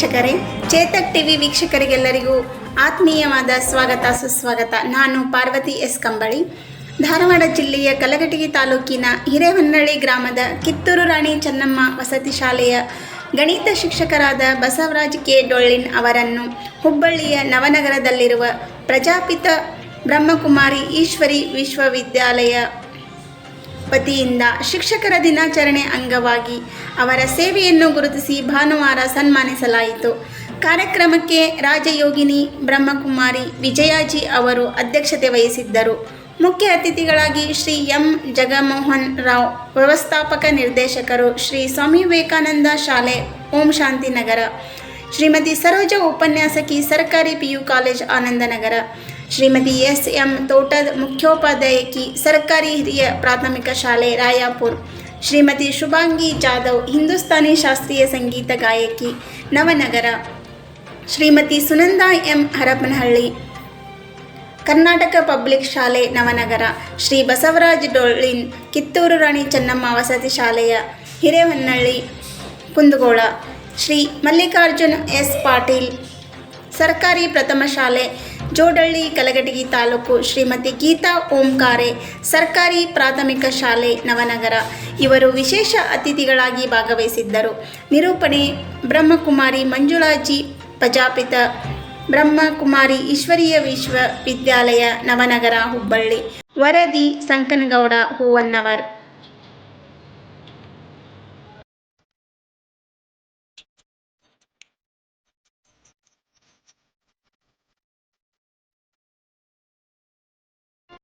ವೀಕ್ಷಕರೇ, ಚೇತಕ್ ಟಿವಿ ವೀಕ್ಷಕರಿಗೆಲ್ಲರಿಗೂ ಆತ್ಮೀಯವಾದ ಸ್ವಾಗತ, ಸುಸ್ವಾಗತ. ನಾನು ಪಾರ್ವತಿ ಎಸ್. ಕಂಬಳಿ. ಧಾರವಾಡ ಜಿಲ್ಲೆಯ ಕಲಘಟಗಿ ತಾಲೂಕಿನ ಹಿರೇಹೊನ್ನಳ್ಳಿ ಗ್ರಾಮದ ಕಿತ್ತೂರು ರಾಣಿ ಚೆನ್ನಮ್ಮ ವಸತಿ ಶಾಲೆಯ ಗಣಿತ ಶಿಕ್ಷಕರಾದ ಬಸವರಾಜ್ ಕೆ. ಡೊಳ್ಳಿನ್ ಅವರನ್ನು ಹುಬ್ಬಳ್ಳಿಯ ನವನಗರದಲ್ಲಿರುವ ಪ್ರಜಾಪಿತ ಬ್ರಹ್ಮಕುಮಾರಿ ಈಶ್ವರಿ ವಿಶ್ವವಿದ್ಯಾಲಯ ವತಿಯಿಂದ ಶಿಕ್ಷಕರ ದಿನಾಚರಣೆ ಅಂಗವಾಗಿ ಅವರ ಸೇವೆಯನ್ನು ಗುರುತಿಸಿ ಭಾನುವಾರ ಸನ್ಮಾನಿಸಲಾಯಿತು. ಕಾರ್ಯಕ್ರಮಕ್ಕೆ ರಾಜಯೋಗಿನಿ ಬ್ರಹ್ಮಕುಮಾರಿ ವಿಜಯಾಜಿ ಅವರು ಅಧ್ಯಕ್ಷತೆ ವಹಿಸಿದ್ದರು. ಮುಖ್ಯ ಅತಿಥಿಗಳಾಗಿ ಶ್ರೀ ಎಂ. ಜಗಮೋಹನ್ ರಾವ್, ವ್ಯವಸ್ಥಾಪಕ ನಿರ್ದೇಶಕರು ಶ್ರೀ ಸ್ವಾಮಿ ವಿವೇಕಾನಂದ ಶಾಲೆ, ಓಂ ಶಾಂತಿನಗರ, ಶ್ರೀಮತಿ ಸರೋಜ ಉಪನ್ಯಾಸಕಿ, ಸರ್ಕಾರಿ PU college Anandanagar Shrimati S M Thotad ಮುಖ್ಯೋಪಾಧ್ಯಾಯಕಿ ಸರ್ಕಾರಿ ಹಿರಿಯ ಪ್ರಾಥಮಿಕ ಶಾಲೆ ರಾಯಾಪುರ್. ಶ್ರೀಮತಿ ಶುಭಾಂಗಿ ಜಾಧವ್, ಹಿಂದೂಸ್ತಾನಿ ಶಾಸ್ತ್ರೀಯ ಸಂಗೀತ ಗಾಯಕಿ, ನವನಗರ. ಶ್ರೀಮತಿ ಸುನಂದಾ ಎಂ ಹರಪನಹಳ್ಳಿ, ಕರ್ನಾಟಕ ಪಬ್ಲಿಕ್ ಶಾಲೆ, ನವನಗರ. ಶ್ರೀ ಬಸವರಾಜ್ ಡೊಳ್ಳಿನ್, ಕಿತ್ತೂರು ರಾಣಿ ಚೆನ್ನಮ್ಮ ವಸತಿ ಶಾಲೆಯ ಹಿರೇಹೊನ್ನಳ್ಳಿ, ಕುಂದಗೋಳ. ಶ್ರೀ ಮಲ್ಲಿಕಾರ್ಜುನ್ ಎಸ್ ಪಾಟೀಲ್, ಸರ್ಕಾರಿ ಪ್ರಥಮ ಶಾಲೆ ಜೋಡಳ್ಳಿ ಕಲಗಟಗಿ ತಾಲೂಕು ಶ್ರೀಮತಿ ಗೀತಾ ಓಂಕಾರೆ ಸರ್ಕಾರಿ ಪ್ರಾಥಮಿಕ ಶಾಲೆ ನವನಗರ. ಇವರು ವಿಶೇಷ ಅತಿಥಿಗಳಾಗಿ ಭಾಗವಹಿಸಿದ್ದರು. ನಿರೂಪಣೆ ಬ್ರಹ್ಮಕುಮಾರಿ ಮಂಜುಳಾಜಿ ಪ್ರಜಾಪಿತ ಬ್ರಹ್ಮಕುಮಾರಿ ಈಶ್ವರೀಯ ವಿಶ್ವವಿದ್ಯಾಲಯ ನವನಗರ ಹುಬ್ಬಳ್ಳಿ. ವರದಿ ಸಂಕನಗೌಡ ಹೂವನ್ನವರ್.